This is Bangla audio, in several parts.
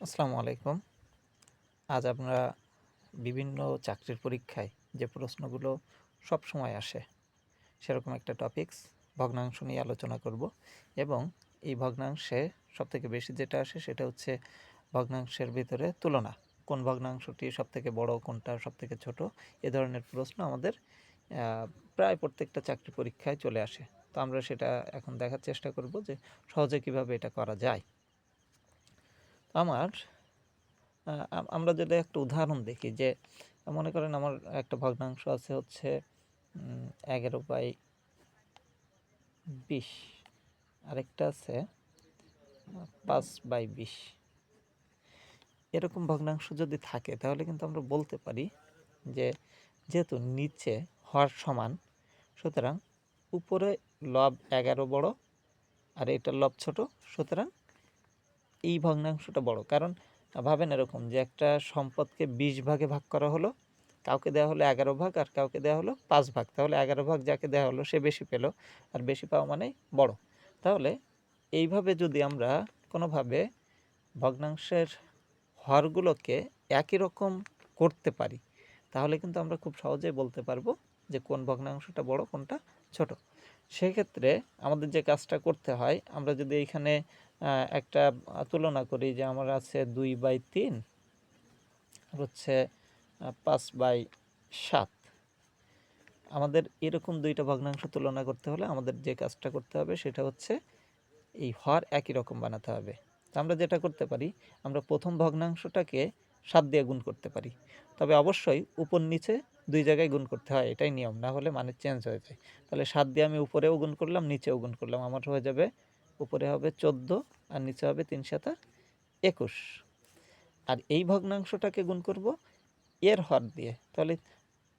আসসালামু আলাইকুম। আজ আমরা বিভিন্ন চাকরির পরীক্ষায় যে প্রশ্নগুলো সব সময় আসে, সেরকম একটা টপিকস ভগ্নাংশ নিয়ে আলোচনা করব এবং এই ভগ্নাংশে সবথেকে বেশি যেটা আসে সেটা হচ্ছে ভগ্নাংশের ভিতরে তুলনা, কোন ভগ্নাংশটি সবথেকে বড়, কোনটা সবথেকে ছোট, এ ধরনের প্রশ্ন আমাদের প্রায় প্রত্যেকটা চাকরি পরীক্ষায় চলে আসে। তো আমরা সেটা এখন দেখার চেষ্টা করব যে সহজে কীভাবে এটা করা যায়। আমার আমরা যদি একটা উদাহরণ দেখি যে, মনে করেন আমার একটা ভগ্নাংশ আছে হচ্ছে এগারো বাই বিশ, আরেকটা আছে, পাঁচ বাই বিশ। এরকম ভগ্নাংশ যদি থাকে, তাহলে কিন্তু আমরা বলতে পারি যে, যেহেতু নিচে হর সমান, সুতরাং উপরে লব এগারো বড়, আর এটা লব ছোট, সুতরাং এই ভগ্নাংশটা বড়। কারণ ভাবেন এরকম যে একটা সম্পদকে বিশ ভাগে ভাগ করা হলো, কাউকে দেওয়া হলো এগারো ভাগ আর কাউকে দেওয়া হলো পাঁচ ভাগ। তাহলে এগারো ভাগ যাকে দেওয়া হলো সে বেশি পেল আর বেশি পাওয়া মানে বড়। তাহলে এইভাবে যদি আমরা কোনোভাবে ভগ্নাংশের হরগুলোকে একই রকম করতে পারি, তাহলে কিন্তু আমরা খুব সহজেই বলতে পারব যে কোন ভগ্নাংশটা বড়, কোনটা ছোট। সেক্ষেত্রে আমাদের যে কাজটা করতে হয়, আমরা যদি এইখানে একটা তুলনা করি যে আমার আছে দুই বাই তিন হচ্ছে পাঁচ বাই সাত। আমাদের এরকম দুইটা ভগ্নাংশ তুলনা করতে হলে আমাদের যে কাজটা করতে হবে সেটা হচ্ছে এই হর একই রকম বানাতে হবে। তো আমরা যেটা করতে পারি, আমরা প্রথম ভগ্নাংশটাকে সাত দিয়ে গুণ করতে পারি। তবে অবশ্যই উপর নিচে দুই জায়গায় গুণ করতে হয়, এটাই নিয়ম, না হলে মানে চেঞ্জ হয়ে যায়। তাহলে সাত দিয়ে আমি উপরেও গুণ করলাম, নিচেও গুণ করলাম, আমার হয়ে যাবে উপরে হবে চোদ্দ, আর নিচে হবে তিন সাতা একুশ। আর এই ভগ্নাংশটাকে গুণ করব এর হর দিয়ে। তাহলে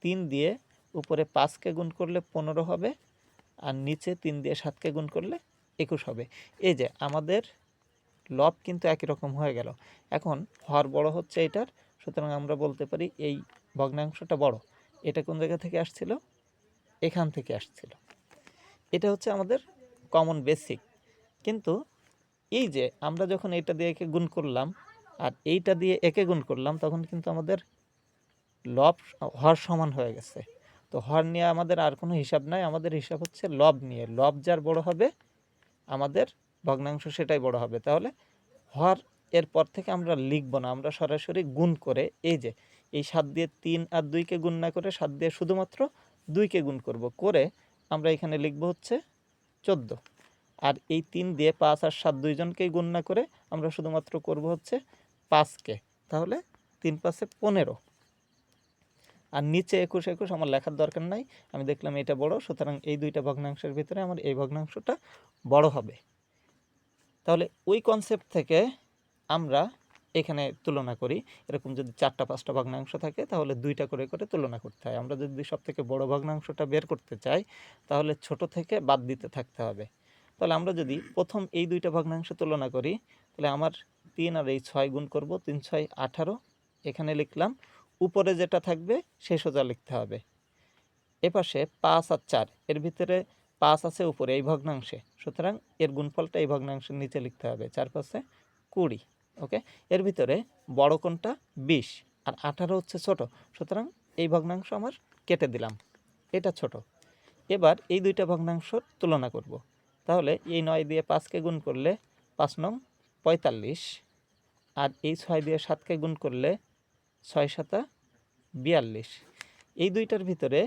তিন দিয়ে উপরে পাঁচকে গুণ করলে পনেরো হবে, আর নিচে তিন দিয়ে সাতকে গুণ করলে একুশ হবে। এই যে আমাদের লব কিন্তু একই রকম হয়ে গেল। এখন হর বড় হচ্ছে এটার, সুতরাং আমরা বলতে পারি এই ভগ্নাংশটা বড়। এটা কোন জায়গা থেকে আসছিল? এখান থেকে আসছিল। এটা হচ্ছে আমাদের কমন বেসিক কিন্তু এই যে আমরা যখন এইটা দিয়ে একে গুণ করলাম আর এইটা দিয়ে একে গুণ করলাম, তখন কিন্তু আমাদের লব হর সমান হয়ে গেছে। তো হর নিয়ে আমাদের আর কোনো হিসাব নাই, আমাদের হিসাব হচ্ছে লব নিয়ে। লব যার বড় হবে, আমাদের ভগ্নাংশ সেটাই বড় হবে। তাহলে হর এর পর থেকে আমরা লিখব না, আমরা সরাসরি গুণ করে এই যে, এই সাত দিয়ে তিন আর দুইকে গুণ না করে সাত দিয়ে শুধুমাত্র দুইকে গুণ করব। করে আমরা এখানে লিখব হচ্ছে চোদ্দ। আর এই তিন দিয়ে পাঁচ আর সাত দুইজনকেই গুণ না করে আমরা শুধুমাত্র করব হচ্ছে পাঁচকে। তাহলে তিন পাঁচে পনেরো। আর নিচে একুশ একুশ আমার লেখার দরকার নাই, আমি দেখলাম এটা বড়, সুতরাং এই দুইটা ভগ্নাংশের ভিতরে আমার এই ভগ্নাংশটা বড় হবে। তাহলে ওই কনসেপ্ট থেকে আমরা এখানে তুলনা করি। এরকম যদি চারটা পাঁচটা ভগ্নাংশ থাকে, তাহলে দুইটা করে করে তুলনা করতে হয়। আমরা যদি সব থেকে বড় ভগ্নাংশটা বের করতে চাই, তাহলে ছোট থেকে বাদ দিতে থাকতে হবে। তাহলে আমরা যদি প্রথম এই দুইটা ভগ্নাংশ তুলনা করি, তাহলে আমার তিন আর এই ছয় গুণ করব, তিন, ছয়, আঠারো। এখানে লিখলাম, উপরে যেটা থাকবে সে সোজা লিখতে হবে। এপাশে পাঁচ আর চার, এর ভিতরে পাঁচ আছে উপরে, এই ভগ্নাংশে। সুতরাং এর গুণফলটা এই ভগ্নাংশের নিচে লিখতে হবে চার পাশে কুড়ি, ওকে? এর ভিতরে বড় কোনটা? বিশ, আর আঠারো হচ্ছে ছোট। সুতরাং এই ভগ্নাংশ আমার কেটে দিলাম, এটা ছোট। এবার এই দুইটা ভগ্নাংশর তুলনা করব। তাহলে এই নয় দিয়ে পাঁচকে গুণ করলে পাঁচ নং পঁয়তাল্লিশ। আর এই ছয় দিয়ে সাতকে গুণ করলে ছয় সাতা বিয়াল্লিশ। এই দুইটার ভিতরে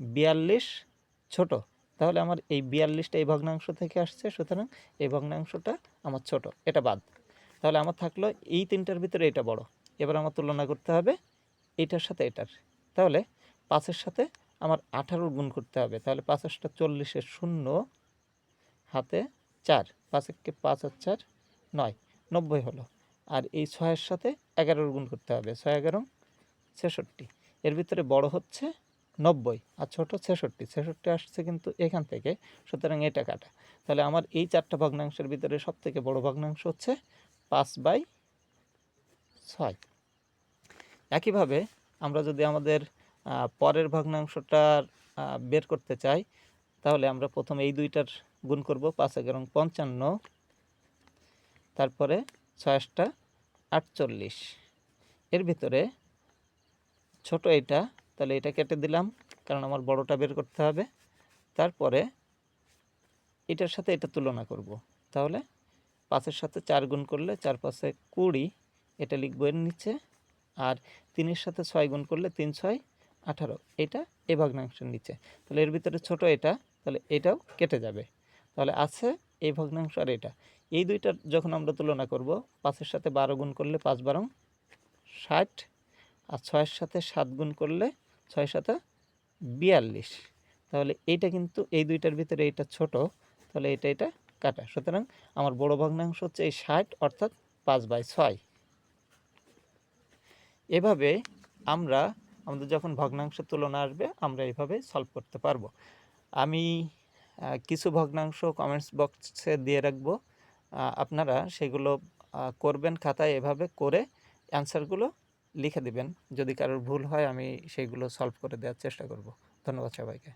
বিয়াল্লিশ ছোট। তাহলে আমার এই বিয়াল্লিশটা এই ভগ্নাংশ থেকে আসছে, সুতরাং এই ভগ্নাংশটা আমার ছোট। এটা বাদ। তাহলে আমার থাকল এই তিনটার ভিতরে এটা বড়। এবার আমার তুলনা করতে হবে এইটার সাথে এটার। তাহলে পাঁচের সাথে আমার আঠারোর গুণ করতে হবে। তাহলে পাঁচেরটা চল্লিশের শূন্য হাতে চার, পাঁচ এককে পাঁচ আর চার নয়, নব্বই হলো। আর এই ছয়ের সাথে এগারোর গুণ করতে হবে, ছয় এগারো ছেষট্টি। এর ভিতরে বড় হচ্ছে নব্বই আর ছোটো ছেষট্টি। ছেষট্টি আসছে কিন্তু এখান থেকে, সুতরাং এটা কাটা। তাহলে আমার এই চারটা ভগ্নাংশের ভিতরে সব থেকে বড় ভগ্নাংশ হচ্ছে পাঁচ বাই ছয়। একইভাবে আমরা যদি আমাদের পরের ভগ্নাংশটা বের করতে চাই তাহলে আমরা প্রথম এই দুইটার গুণ করব পাঁচ এগারো পঞ্চান্ন। তারপরে ছয়াশটা আটচল্লিশ। এর ভিতরে ছোট এটা তাহলে এটা কেটে দিলাম, কারণ আমার বড়টা বের করতে হবে। তারপরে এটার সাথে এটা তুলনা করব। তাহলে পাঁচের সাথে চার গুণ করলে চার পাঁচে কুড়ি, এটা লিখব এর নিচে। আর তিনের সাথে ছয় গুণ করলে তিন ছয় আঠারো, এটা এ ভগ্নাংশের নিচে। তাহলে এর ভিতরে ছোট এটা তাহলে এটাও কেটে যাবে। তাহলে আছে এই ভগ্নাংশ আর এটা। এই দুইটার যখন আমরা তুলনা করব, পাঁচের সাথে বারো গুণ করলে পাঁচ বারং ষাট, আর ছয়ের সাথে সাত গুণ করলে ছয় সাথে বিয়াল্লিশ। তাহলে এইটা কিন্তু এই দুইটার ভিতরে এইটা ছোট, তাহলে এটা এটা কাটা। সুতরাং আমার বড় ভগ্নাংশ হচ্ছে এই ষাট, অর্থাৎ পাঁচ বাই ছয়। এভাবে আমরা, আমাদের যখন ভগ্নাংশ তুলনা আসবে, আমরা এইভাবে সলভ করতে পারব। আমি কিছু ভগ্নাংশ কমেন্টস বক্সে দিয়ে রাখব। আপনারা সেগুলো করবেন খাতায় এভাবে করে অ্যান্সারগুলো লিখে দিবেন। যদি কারোর ভুল হয় আমি সেইগুলো সলভ করে দেওয়ার চেষ্টা করব। ধন্যবাদ সবাইকে।